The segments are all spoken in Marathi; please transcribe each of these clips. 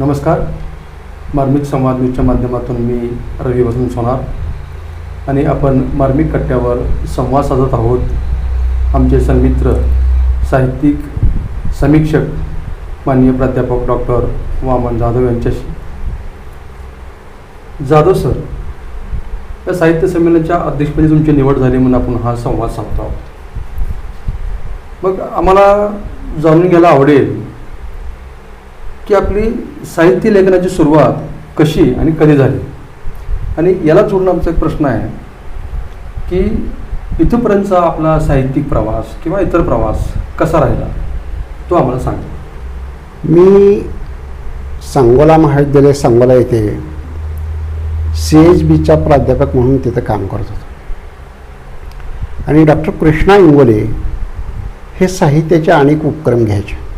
नमस्कार. मार्मिक संवाद न्यूजच्या माध्यमातून मी रवी वसंत सोनार. आणि आपण मार्मिक कट्ट्यावर संवाद साधत आहोत. आमचे सन्मित्र साहित्यिक समीक्षक माननीय प्राध्यापक डॉक्टर वामन जाधव यांच्याशी. जाधव सर या साहित्य संमेलनाच्या अध्यक्षपदी तुमची निवड झाली म्हणून आपण हा संवाद साधतो आहोत. मग आम्हाला जाणून घ्यायला आवडेल की आपली साहित्य लेखनाची सुरुवात कशी आणि कधी झाली? आणि याला जोडून आमचा एक प्रश्न आहे की इथंपर्यंतचा आपला साहित्यिक प्रवास किंवा इतर प्रवास कसा राहिला? तो आम्हाला सांगा. मी सांगोला महाविद्यालय सांगोला येथे सी एच बीचा प्राध्यापक म्हणून तिथं काम करत होतो. आणि डॉक्टर कृष्णा इंगोले हे साहित्याचे अनेक उपक्रम घ्यायचे.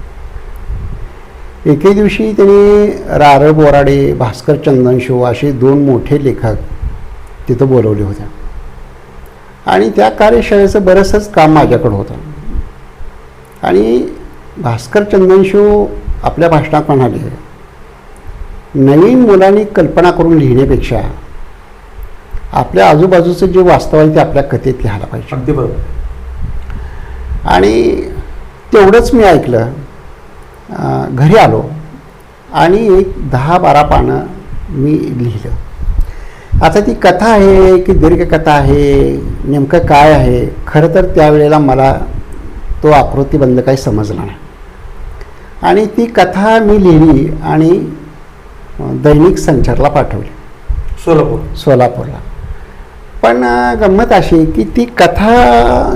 एके दिवशी त्यांनी रारळ बोराडे भास्कर चंदनशिव असे दोन मोठे लेखक तिथं बोलवले होते. आणि त्या कार्यशाळेचं बरंचसंच काम माझ्याकडं होतं. आणि भास्कर चंदनशिव आपल्या भाषणात म्हणाले नवीन मुलांनी कल्पना करून लिहिण्यापेक्षा आपल्या आजूबाजूचं जे वास्तव आहे ते आपल्या कथेत लिहायला पाहिजे. अगदी बरोबर. आणि तेवढंच मी ऐकलं. घरी आलो आणि एक दहा बारा पानं मी लिहिलं. आता ती कथा आहे की दीर्घकथा आहे नेमकं काय आहे? खरं तर त्यावेळेला मला तो आकृतीबंध काही समजला नाही. आणि ती कथा मी लिहिली आणि दैनिक संचारला पाठवली. सोलापूर. सोलापूरला. पण गंमत अशी की ती कथा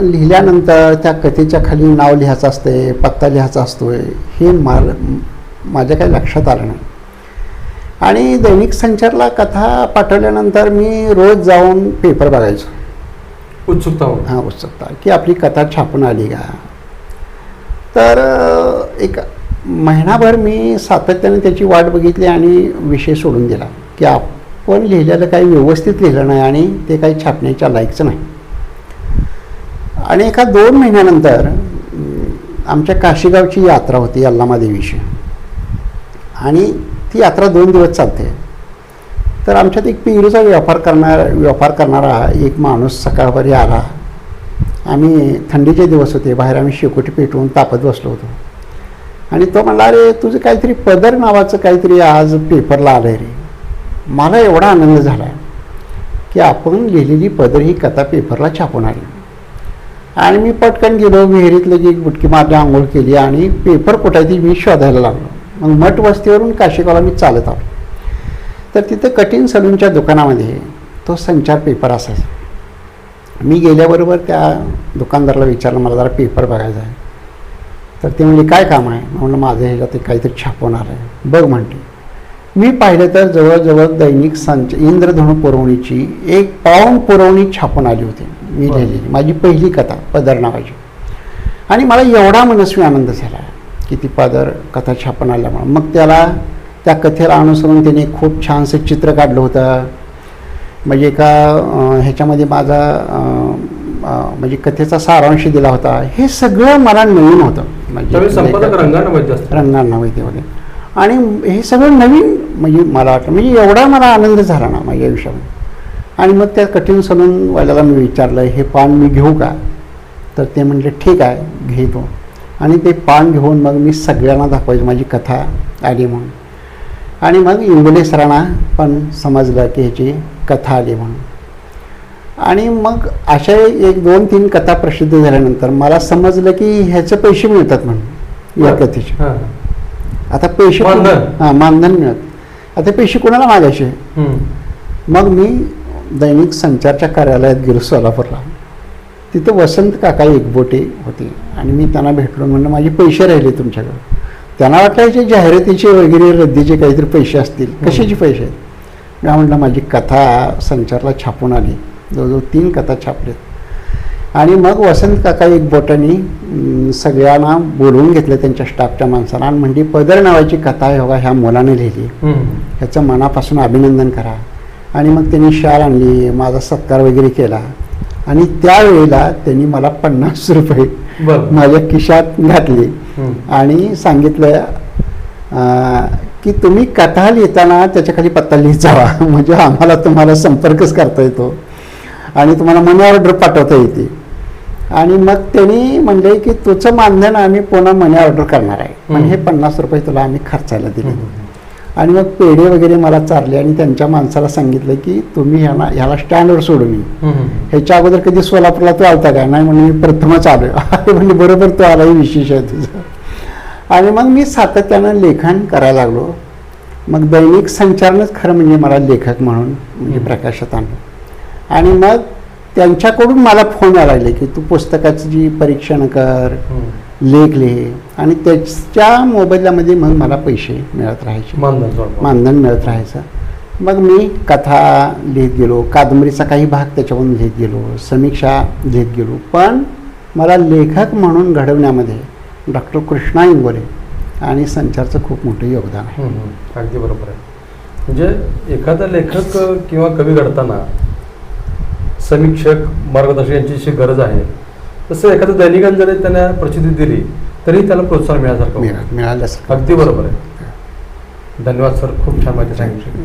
लिहिल्यानंतर त्या कथेच्या खाली नाव लिहायचं असते पत्ता लिहायचा असतोय हे माल माझ्या काही लक्षात आलं नाही. आणि दैनिक संचारला कथा पाठवल्यानंतर मी रोज जाऊन पेपर बघायचो. उत्सुकता हा उत्सुकता. की आपली कथा छापून आली का? तर एक महिनाभर मी सातत्याने त्याची वाट बघितली आणि विषय सोडून दिला की पण लिहिलेलं काही व्यवस्थित लिहिलं नाही आणि ते काही छापण्याच्या लायकचं नाही. आणि एका दोन महिन्यानंतर आमच्या काशीगावची यात्रा होती अल्लामादेवीची आणि ती यात्रा दोन दिवस चालते. तर आमच्यात एक पेरूचा व्यापार करणार व्यापार करणारा एक माणूस सकाळभरी आला. आम्ही थंडीचे दिवस होते बाहेर आम्ही शेकोटी पेटवून तापत बसलो होतो. आणि तो म्हणला अरे तुझं काहीतरी पदर नावाचं काहीतरी आज पेपरला आलं आहे रे. मला एवढा आनंद झाला की आपण लिहिलेली पदर ही कथा पेपरला छापून आली. आणि मी पटकन गेलो विहिरीतलं की एक बुटकी मारली आंघोळ केली आणि पेपर कुठायची मी शोधायला लागलो. मग मठ वस्तीवरून काशिगावला मी चालत आलो. तर तिथं कठीण सलूनच्या दुकानामध्ये तो संचार पेपर असायचा. मी गेल्याबरोबर त्या दुकानदाराला विचारलं मला जरा पेपर बघायचा आहे. तर ते म्हणजे काय काम आहे? म्हणलं माझं ह्याच्यात ते काहीतरी छापवणार आहे. बघ म्हणते. मी पाहिलं तर जवळजवळ दैनिक संच इंद्रधनु पुरवणीची एक पाऊण पुरवणी छापून आली होती. मी. लिहिलेली. माझी पहिली कथा पदर नावाची आणि मला एवढा मनस्वी आनंद झाला की ती पदर कथा छापून आल्यामुळं. मग त्याला त्या कथेला अनुसरून त्याने खूप छानसं चित्र काढलं होतं. म्हणजे एका ह्याच्यामध्ये माझा म्हणजे कथेचा सारांश दिला होता. हे सगळं मला नवीन होतं. म्हणजे रंगांना माहिती होते. आणि हे सगळं नवीन म्हणजे मला वाटलं म्हणजे एवढा मला आनंद झाला ना माझ्या आयुष्यामध्ये. आणि मग त्या कठीण सलूनवाल्याला मी विचारलं हे पान मी घेऊ का? तर ते म्हणले ठीक आहे घेतो आणि ते पान घेऊन मग मी सगळ्यांना दाखवायची माझी कथा आली म्हणून. आणि मग इंगोले सरांना पण समजलं की ह्याची कथा आली म्हणून. आणि मग अशा एक दोन तीन कथा प्रसिद्ध झाल्यानंतर मला समजलं की ह्याचे पैसे मिळतात म्हणून या कथेचे. हां. आता पैसे मानधन? हां मानधन मिळत. आता पैसे कोणाला मागायचे. मग मी दैनिक संचारच्या कार्यालयात गेलो सोलापूरला. तिथं वसंत काका एकबोटे होते. आणि मी त्यांना भेटलो म्हणलं माझे पैसे राहिले तुमच्याकडे. त्यांना वाटलं याचे जाहिरातीचे वगैरे रद्दीचे काहीतरी पैसे असतील कशाचे पैसे आहेत? मी म्हटलं माझी कथा संचारला छापून आली. जवळजवळ तीन कथा छापल्यात आणि मग वसंत काका एक बोटांनी सगळ्यांना बोलवून घेतलं त्यांच्या स्टाफच्या माणसाला. आणि म्हणजे पदर नावाची कथा आहे बघा ह्या मुलाने लिहिली. ह्याचं मनापासून अभिनंदन करा. आणि मग त्यांनी शाल आणली माझा सत्कार वगैरे केला. आणि त्यावेळेला त्यांनी मला पन्नास रुपये माझ्या खिशात घातले. आणि सांगितलं की तुम्ही कथा लिहिताना त्याच्याखाली पत्ता लिहित जावा म्हणजे आम्हाला तुम्हाला संपर्कच करता येतो. आणि तुम्हाला मनी ऑर्डर पाठवता येते. आणि मग त्यांनी म्हणले की तुझं मानधन आम्ही पुन्हा मनी ऑर्डर करणार आहे पण हे. पन्नास रुपये तुला आम्ही खर्चायला दिले. आणि मग पेढे वगैरे मला चारले आणि त्यांच्या माणसाला सांगितलं की तुम्ही ह्याला ह्याला स्टँडवर सोडून ये हम्म. ह्याच्या अगोदर कधी सोलापूरला तू आलता का नाही म्हणजे मी प्रथमच अरे म्हणजे बरोबर तो आलाही विशेष आहे तुझं आणि मग मी सातत्यानं लेखन करायला लागलो मग दैनिक संचारनंच खरं म्हणजे मला लेखक म्हणून म्हणजे. प्रकाशात आणलं आणि मग त्यांच्याकडून मला फोन लागले की तू पुस्तकाची जी परीक्षण कर. लेख लिहे आणि त्याच्या मोबदल्यामध्ये मग मला पैसे मिळत राहायचे. मानधन मिळत राहायचं. मग मी कथा लिहित गेलो कादंबरीचा काही भाग त्याच्यावरून लिहित गेलो समीक्षा लिहित गेलो. पण मला लेखक म्हणून घडवण्यामध्ये डॉक्टर कृष्णा इंगोले आणि संचारचं खूप मोठं योगदान आहे. अगदी बरोबर आहे. म्हणजे एखादा लेखक किंवा कवी घडताना समीक्षक मार्गदर्शक यांची गरज आहे. तसं एखाद्या दैनिकाने जरी त्यांना प्रसिद्धी दिली तरी त्याला प्रोत्साहन मिळाल्यासारखं होतं. मिळा मिळालंच अगदी बरोबर आहे. धन्यवाद सर. खूप छान माहिती सांगितली.